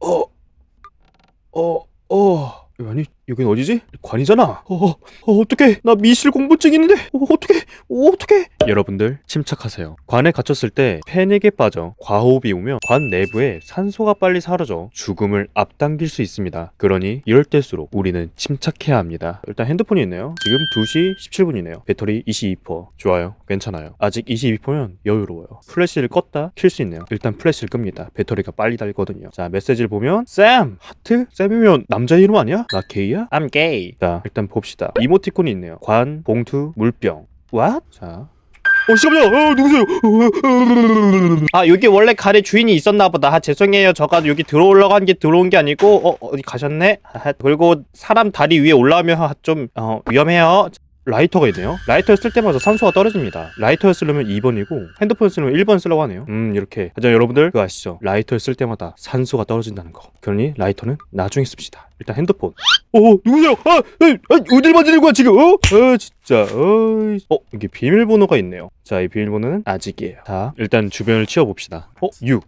어, 어, 어. 아니 여긴 어디지? 관이잖아. 어, 어 어떡해? 나 미술 공부증 있는데. 어, 어떡해? 어, 어떡해? 여러분들 침착하세요. 관에 갇혔을 때 패닉에 빠져 과호흡이 오면 관 내부에 산소가 빨리 사라져 죽음을 앞당길 수 있습니다. 그러니 이럴 때일수록 우리는 침착해야 합니다. 일단 핸드폰이 있네요. 지금 2시 17분이네요. 배터리 22%. 좋아요. 괜찮아요. 아직 22%면 여유로워요. 플래시를 껐다 킬 수 있네요. 일단 플래시를 끕니다. 배터리가 빨리 달거든요. 자 메시지를 보면 쌤 하트 쌤이면 남자 이름 아니야? 나 게이야? I'm gay. 자 일단 봅시다. 이모티콘이 있네요. 관, 봉투, 물병. What? 자. 어 잠깐만요. 어 누구세요? 아 여기 원래 가래 주인이 있었나 보다 아, 죄송해요 저가 여기 들어올라간 게 들어온 게 아니고 어 어디 가셨네 아, 그리고 사람 다리 위에 올라오면 아, 좀 어, 위험해요 라이터가 있네요. 라이터를 쓸 때마다 산소가 떨어집니다. 라이터를 쓰려면 2번이고 핸드폰을 쓰려면 1번 쓰려고 하네요. 음 이렇게. 하지만 여러분들 그거 아시죠? 라이터를 쓸 때마다 산소가 떨어진다는 거. 그러니 라이터는 나중에 씁시다. 일단 핸드폰. 어 누구세요? 아, 아, 아 어딜 만지는 거야 지금? 어? 아 진짜. 어이. 어 이게 비밀번호가 있네요. 자 이 비밀번호는 아직이에요. 자 일단 주변을 치워봅시다. 어 6.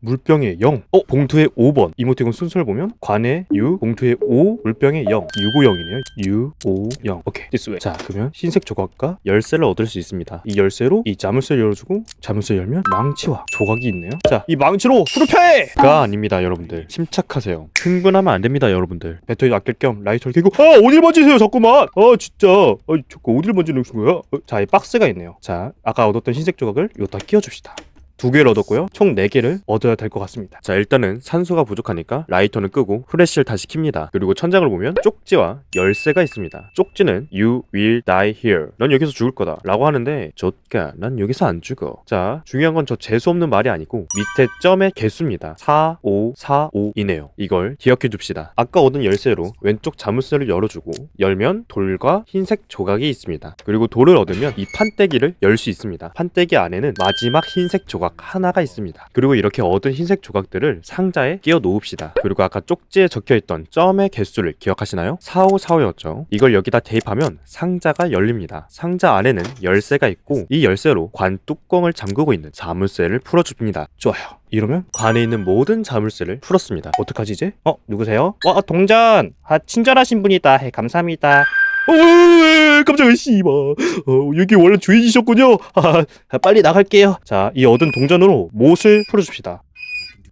물병에 0. 어, 봉투에 5번. 이모티콘 순서를 보면 관에 6, 봉투에 5, 물병에 0. 650이네요. 6, 5, 0. 오케이. way. 자, 그러면 흰색 조각과 열쇠를 얻을 수 있습니다. 이 열쇠로 이 자물쇠를 열어주고 자물쇠 열면 망치와 조각이 있네요. 자, 이 망치로 후르페가 아닙니다, 여러분들. 침착하세요. 흥분하면 안 됩니다, 여러분들. 배터리 아낄 겸 라이터를 켜고 아, 어딜 만지세요, 자꾸만. 아, 진짜. 아, 자꾸 어딜 만지는 거야? 어, 자, 이 박스가 있네요. 자, 아까 얻었던 흰색 조각을 여기다 끼워줍시다. 두 개를 얻었고요. 총 네 개를 얻어야 될 것 같습니다. 자, 일단은 산소가 부족하니까 라이터는 끄고 프레쉬를 다시 킵니다. 그리고 천장을 보면 쪽지와 열쇠가 있습니다. 쪽지는 You will die here. 넌 여기서 죽을 거다. 라고 하는데 좋까 난 여기서 안 죽어. 자, 중요한 건 저 재수 없는 말이 아니고 밑에 점의 개수입니다. 4545이네요. 이걸 기억해 둡시다. 아까 얻은 열쇠로 왼쪽 자물쇠를 열어주고 열면 돌과 흰색 조각이 있습니다. 그리고 돌을 얻으면 이 판때기를 열 수 있습니다. 판때기 안에는 마지막 흰색 조각 하나가 있습니다. 그리고 이렇게 얻은 흰색 조각들을 상자에 끼워 놓읍시다. 그리고 아까 쪽지에 적혀 있던 점의 개수를 기억하시나요? 4545였죠. 이걸 여기다 대입하면 상자가 열립니다. 상자 안에는 열쇠가 있고 이 열쇠로 관 뚜껑을 잠그고 있는 자물쇠를 풀어줍니다. 좋아요. 이러면 관에 있는 모든 자물쇠를 풀었습니다. 어떡하지 이제? 어 누구세요? 어 동전 아 친절하신 분이다 해 감사합니다 어, 깜짝이야, 씨발. 어, 여기 원래 주인이셨군요. 아, 빨리 나갈게요. 자, 이 얻은 동전으로 못을 풀어줍시다.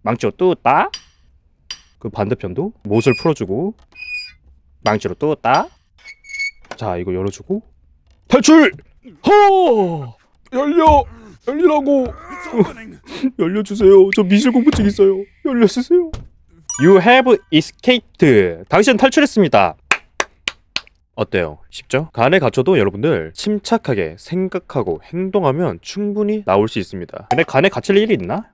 망치로 뚜따 그 반대편도 못을 풀어주고, 망치로 뚜따 자, 이거 열어주고, 탈출! 허! 열려! 열리라고! 열려주세요. 저 미술 공부증 있어요. 열려주세요. You have escaped 당신은 탈출했습니다 어때요? 쉽죠? 간에 갇혀도 여러분들 침착하게 생각하고 행동하면 충분히 나올 수 있습니다. 근데 간에 갇힐 일이 있나?